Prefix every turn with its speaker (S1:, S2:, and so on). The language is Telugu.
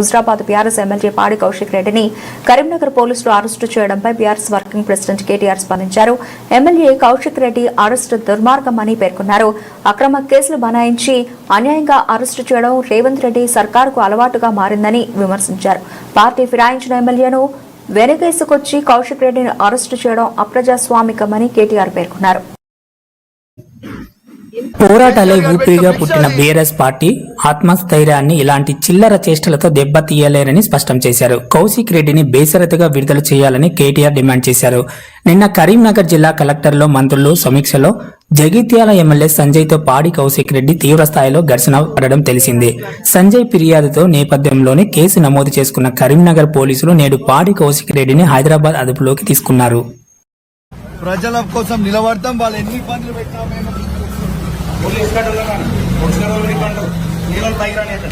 S1: హుజరాబాద్ బీఆర్ఎస్ ఎమ్మెల్యే పాడి కౌశిక్ రెడ్డిని కరీంనగర్ పోలీసులు అరెస్టు చేయడంపై బీఆర్ఎస్ వర్కింగ్ ప్రెసిడెంట్ కేటీఆర్ స్పందించారు. ఎమ్మెల్యే కౌశిక్ రెడ్డి అరెస్టు దుర్మార్గమని పేర్కొన్నారు. అక్రమ కేసులు బనాయించి అన్యాయంగా అరెస్టు చేయడం రేవంత్ రెడ్డి సర్కారుకు అలవాటుగా మారిందని విమర్శించారు. పార్టీ ఫిరాయించిన ఎమ్మెల్యేను వెనకేసుకొచ్చి కౌశిక్ రెడ్డిని అరెస్టు చేయడం అప్రజాస్వామికమని కేటీఆర్ పేర్కొన్నారు.
S2: పోరాటాలే ఊపిరిగా పుట్టిన బీఆర్ఎస్ పార్టీ ఆత్మస్థైర్యాన్ని ఇలాంటి చిల్లర చేష్టలతో దెబ్బతీయలేరని స్పష్టం చేశారు. కౌశిక్ రెడ్డిని బేసరతుగా విడుదల చేయాలని కేటీఆర్ డిమాండ్ చేశారు. నిన్న కరీంనగర్ జిల్లా కలెక్టర్లో మంత్రులు సమీక్షలో జగిత్యాల ఎమ్మెల్యే సంజయ్తో పాడి కౌశిక్ రెడ్డి తీవ్ర స్థాయిలో ఘర్షణ పడడం తెలిసిందే. సంజయ్ ఫిర్యాదుతో నేపథ్యంలోనే కేసు నమోదు చేసుకున్న కరీంనగర్ పోలీసులు నేడు పాడి కౌశిక్ రెడ్డిని హైదరాబాద్ అదుపులోకి తీసుకున్నారు.
S3: ప్రజల కోసం నిలబడతాం వాళ్ళు ఎన్ని ఇబ్బందులు పెట్టినా ಪೊಲೀಸ್
S4: ಕಡಲ್ಲ ನಾನು. ಕೊಡ್ಸ್ಕೊಂಡು ಹೋಗ್ಲಿಕ್ಕೆ ನೀವೊಂದು ಬೈರಾಣಿ ಅಂತ